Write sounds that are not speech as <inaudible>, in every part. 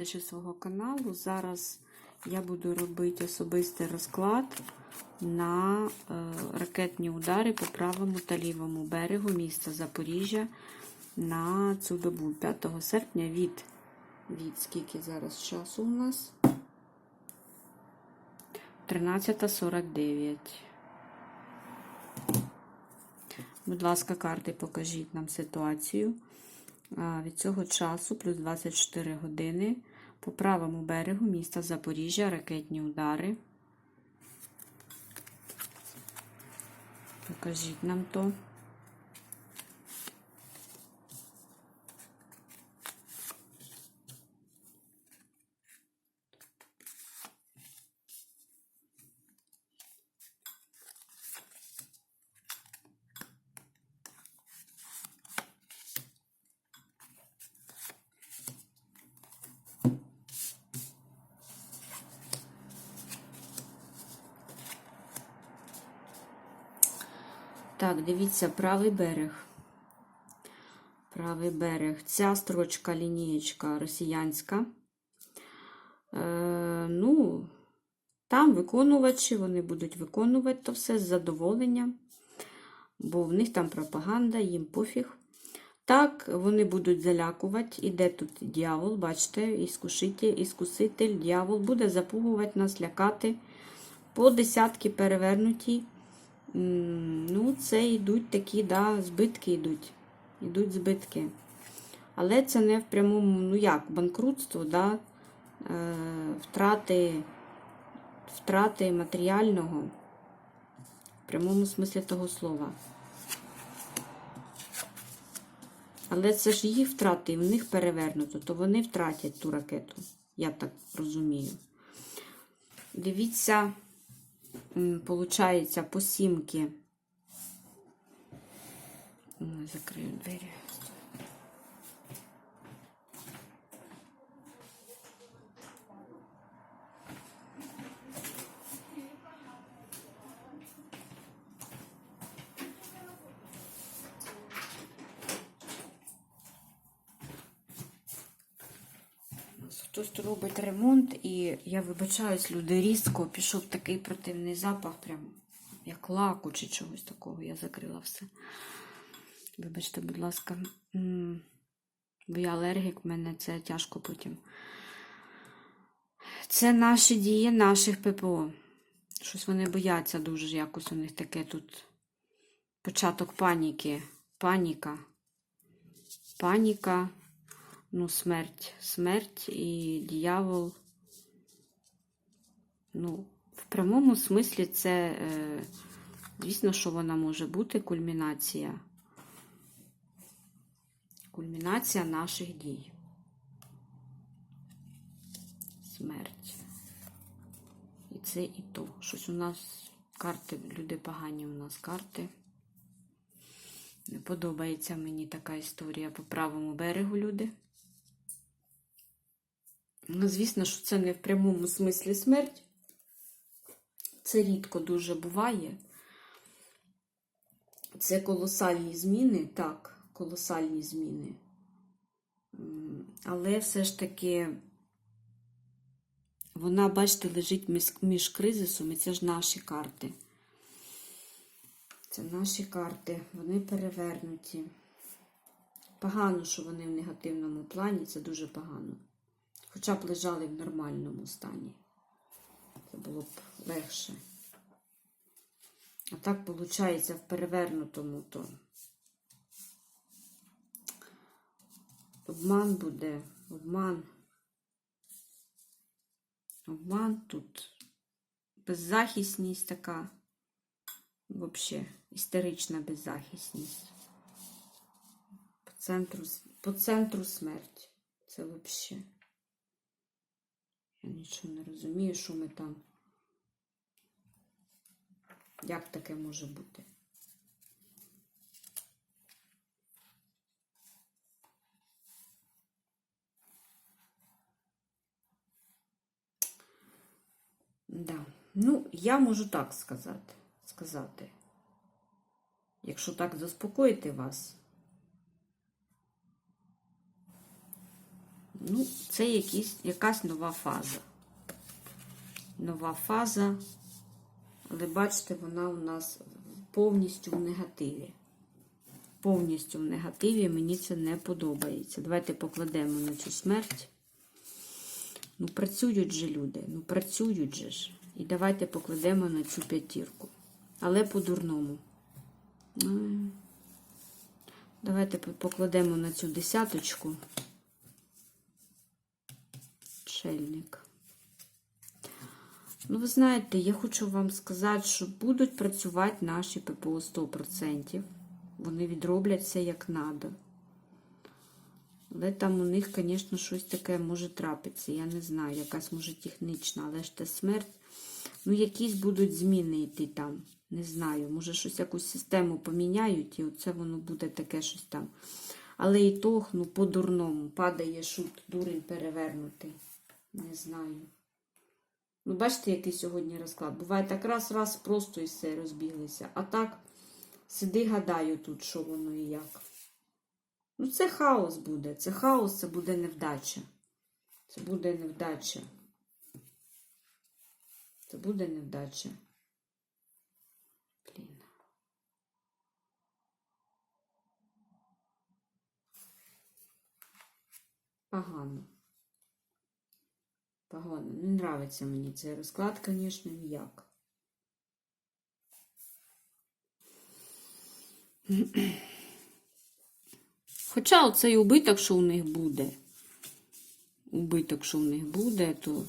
глядачі свого каналу. Зараз я буду робити особистий розклад на е, ракетні удари по правому та лівому берегу міста Запоріжжя на цю добу 5 серпня від, від скільки зараз часу у нас? 13.49. Будь ласка, карти, покажіть нам ситуацію. Від цього часу плюс 24 години по правому берегу міста Запоріжжя ракетні удари. Покажіть нам то. Так, дивіться, правий берег. Правий берег. Ця строчка, лінієчка росіянська. Е, ну, там виконувачі, вони будуть виконувати то все з задоволенням, бо в них там пропаганда, їм пофіг. Так, вони будуть залякувати. Іде тут дьявол, бачите, іскушитель, іскуситель, дьявол буде запугувати нас, лякати. По десятки перевернуті. Ну, це йдуть такі, да, збитки йдуть. Йдуть збитки. Але це не в прямому, ну як, банкрутство, да, е, втрати, втрати матеріального в прямому смислі того слова. Але це ж їх втрати, і в них перевернуто, то вони втратять ту ракету. Я так розумію. Дивіться, получається по сімки. Закрию двері. Хтось робить ремонт, і я вибачаюсь, люди різко пішов такий противний запах, прям як лаку чи чогось такого. Я закрила все. Вибачте, будь ласка, бо я алергік, в мене це тяжко потім. Це наші дії наших ППО. Щось вони бояться дуже якось у них таке тут початок паніки. Паніка. Паніка. Ну, смерть. Смерть і дьявол. Ну, в прямому смислі це, е, звісно, що вона може бути кульмінація. Кульмінація наших дій. Смерть. І це і то. Щось у нас карти, люди погані у нас карти. Не подобається мені така історія по правому берегу, люди. Ну, звісно, що це не в прямому смислі смерть. Це рідко дуже буває. Це колосальні зміни, так, колосальні зміни. Але все ж таки вона, бачите, лежить між, кризисом, і це ж наші карти. Це наші карти, вони перевернуті. Погано, що вони в негативному плані, це дуже погано. Хоча б лежали в нормальному стані. Це було б легше. А так, виходить, в перевернутому то обман буде, обман. Обман тут беззахисність така. Взагалі, істерична беззахисність. По центру, по центру смерть. Це взагалі. Я нічого не розумію, що ми там. Як таке може бути? Да. Ну, я можу так сказати. сказати. Якщо так заспокоїти вас, Ну, це якісь, якась нова фаза. Нова фаза, але бачите, вона у нас повністю в негативі. Повністю в негативі мені це не подобається. Давайте покладемо на цю смерть. Ну, працюють же люди, ну працюють же ж. І давайте покладемо на цю п'ятірку. Але по-дурному. Давайте покладемо на цю десяточку. Чельник. Ну, ви знаєте, я хочу вам сказати, що будуть працювати наші ППО 100%. Вони відроблять все як треба. Але там у них, звісно, щось таке може трапитися. Я не знаю, якась може технічна, але ж це смерть. Ну, якісь будуть зміни йти там. Не знаю. Може, щось якусь систему поміняють, і оце воно буде таке щось там. Але і то, ну, по-дурному. Падає шут, дурень перевернутий. Не знаю. Ну, бачите, який сьогодні розклад. Буває так раз-раз просто і все розбіглися. А так сиди, гадаю тут, що воно і як. Ну, це хаос буде. Це хаос, це буде невдача. Це буде невдача. Це буде невдача. Блін. Погано. Погано. Не нравиться мені цей розклад, звісно, ніяк. Хоча оцей убиток, що у них буде, убиток, що у них буде, то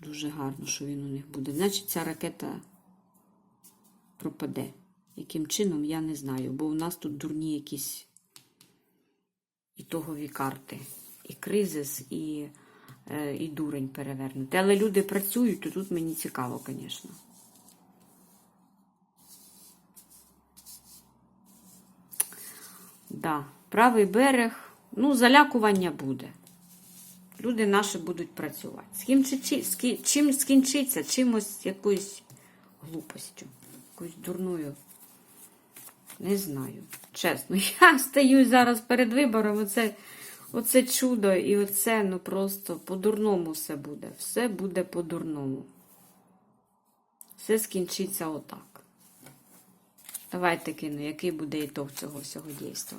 дуже гарно, що він у них буде. Значить, ця ракета пропаде. Яким чином, я не знаю, бо у нас тут дурні якісь ітогові карти. І кризис, і, е, і дурень перевернути. Але люди працюють, то тут мені цікаво, звісно. Да, правий берег, ну, залякування буде. Люди наші будуть працювати. З ким, чи, чим скінчиться? Чимось якоюсь глупостю, якоюсь дурною. Не знаю. Чесно, <laughs> я стою зараз перед вибором. Оце, оце чудо і оце ну просто по-дурному все буде. Все буде по-дурному. Все скінчиться отак. Давайте кину, який буде ітог цього всього дійства.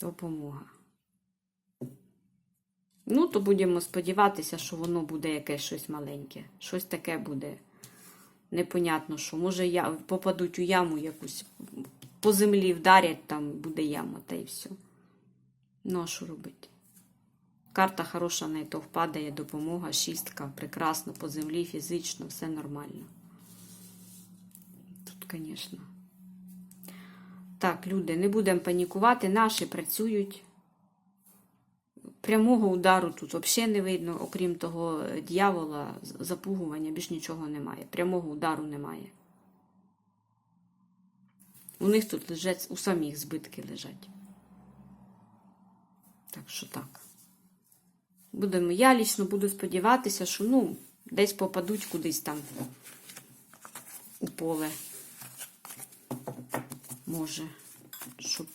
Допомога. Ну, то будемо сподіватися, що воно буде якесь щось маленьке. Щось таке буде. Непонятно, що. Може, я, попадуть у яму якусь, по землі вдарять, там буде яма, та й все. А що робити? Карта хороша на ітог падає, допомога, шістка, прекрасно, по землі, фізично, все нормально. Тут, звісно. Так, люди, не будемо панікувати, наші працюють. Прямого удару тут взагалі не видно, окрім того е, дьявола, запугування, більш нічого немає. Прямого удару немає. У них тут лежать, у самих збитки лежать. Так що так. Будемо, я лічно буду сподіватися, що ну, десь попадуть кудись там у поле. Може, щоб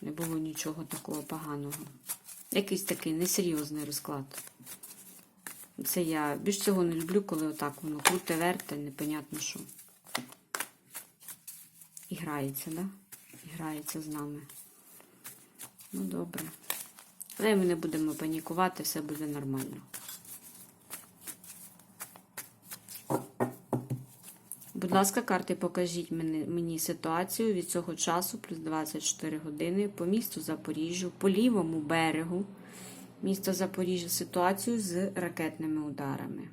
не було нічого такого поганого. Якийсь такий несерйозний розклад. Це я більш цього не люблю, коли отак воно круте верте, непонятно що. І грається, да? І грається з нами. Ну, добре. Але ми не будемо панікувати, все буде нормально. Будь ласка, карти, покажіть мені, мені ситуацію від цього часу, плюс 24 години, по місту Запоріжжю, по лівому берегу міста Запоріжжя, ситуацію з ракетними ударами.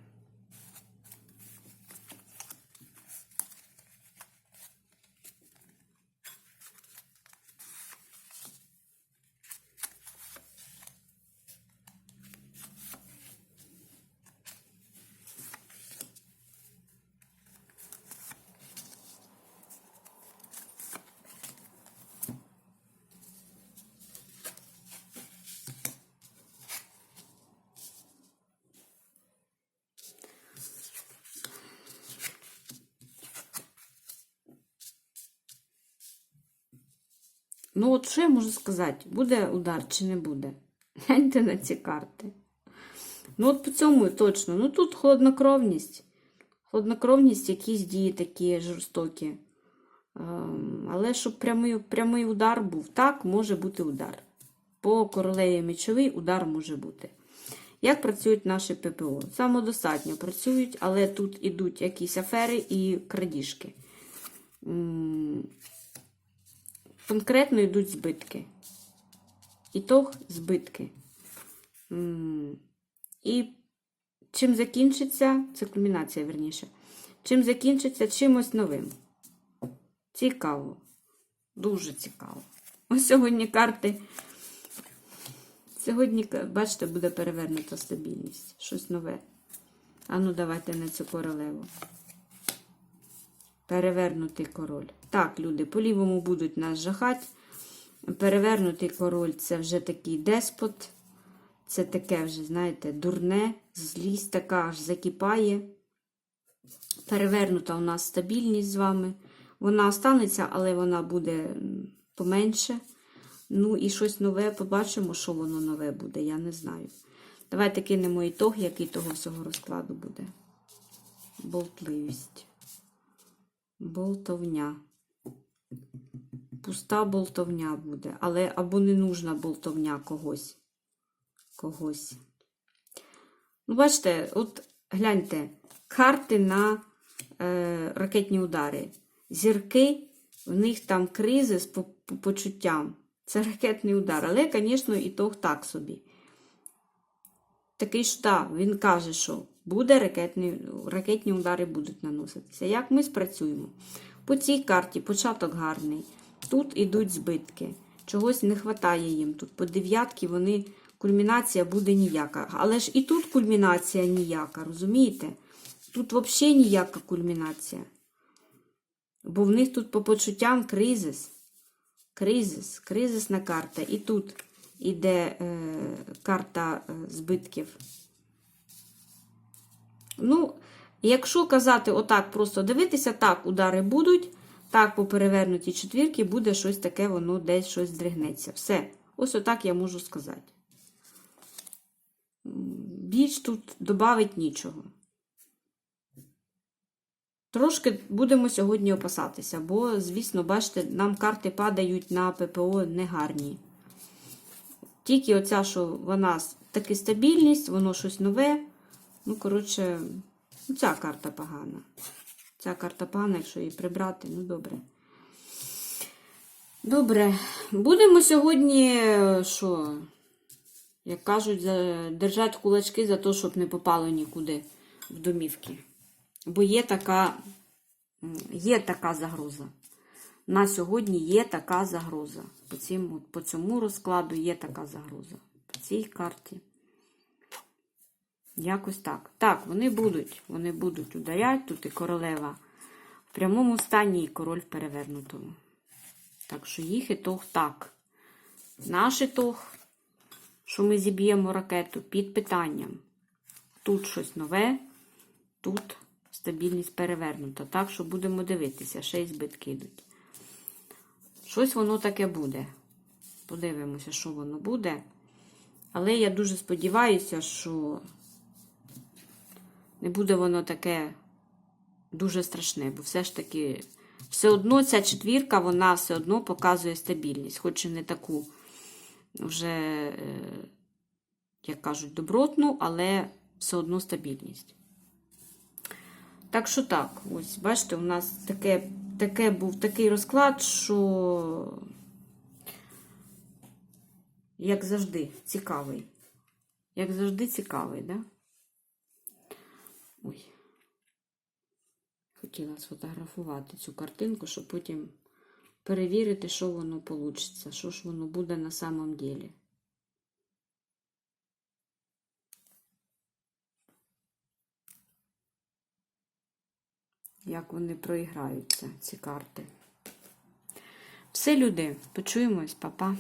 Ну, от що я можу сказати? Буде удар чи не буде? <laughs> Гляньте на ці карти. Ну, от по цьому точно. Ну тут хладнокровність. Хладнокровність, якісь дії такі жорстокі. Ем, але щоб прямий, прямий удар був, так, може бути удар. По королеві мечовий удар може бути. Як працюють наші ППО? Самодостатньо працюють, але тут ідуть якісь афери і крадіжки. Конкретно йдуть збитки. Ітог збитки. І чим закінчиться, це кульмінація, верніше. Чим закінчиться чимось новим. Цікаво. Дуже цікаво. Ось сьогодні карти. Сьогодні, бачите, буде перевернута стабільність. Щось нове. А ну, давайте на цю королеву. Перевернутий король. Так, люди, по лівому будуть нас жахать. Перевернутий король це вже такий деспот. Це таке вже, знаєте, дурне, злість така аж закипає. Перевернута у нас стабільність з вами. Вона останеться, але вона буде поменше. Ну і щось нове побачимо, що воно нове буде, я не знаю. Давайте кинемо ітог, який того всього розкладу буде. Болтливість. Болтовня. Пуста болтовня буде, але або не нужна болтовня когось. Когось. Ну, бачите, от гляньте, карти на е, ракетні удари. Зірки, в них там кризис по, по почуттям. Це ракетний удар. Але, звісно, ітог так собі. Такий штаб, він каже, що буде ракетний, ракетні удари будуть наноситися. Як ми спрацюємо? По цій карті початок гарний. Тут ідуть збитки. Чогось не вистачає їм. Тут по дев'ятки вони кульмінація буде ніяка. Але ж і тут кульмінація ніяка, розумієте? Тут взагалі ніяка кульмінація. Бо в них тут по почуттям кризис. Кризис, кризисна карта. І тут іде е, карта е, збитків. Ну, якщо казати отак, просто дивитися, так, удари будуть, так, по перевернутій четвірки буде щось таке, воно десь щось здригнеться. Все. Ось отак я можу сказати. Більш тут додавить нічого. Трошки будемо сьогодні опасатися, бо, звісно, бачите, нам карти падають на ППО негарні. Тільки оця, що вона таки стабільність, воно щось нове. Ну, коротше, ну, ця карта погана. Ця карта погана, якщо її прибрати, ну добре. Добре. Будемо сьогодні, е, що, як кажуть, держати кулачки за те, щоб не попало нікуди в домівки. Бо є така, є така загроза. На сьогодні є така загроза. По, цим, по цьому розкладу є така загроза. По цій карті. Якось так. Так, вони будуть. Вони будуть ударяти. Тут і королева в прямому стані, і король в перевернутому. Так що їх ітог так. Наш ітог, що ми зіб'ємо ракету під питанням. Тут щось нове, тут стабільність перевернута. Так що будемо дивитися, ще й збитки йдуть. Щось воно таке буде. Подивимося, що воно буде. Але я дуже сподіваюся, що не буде воно таке дуже страшне, бо все ж таки, все одно ця четвірка, вона все одно показує стабільність, хоч і не таку вже, е, як кажуть, добротну, але все одно стабільність. Так що так, ось, бачите, у нас таке, таке був такий розклад, що, як завжди, цікавий. Як завжди, цікавий, да? Ой. Хотіла сфотографувати цю картинку, щоб потім перевірити, що воно вийде, що ж воно буде на самом ділі. Як вони проіграються, ці карти. Все, люди, почуємось, па-па.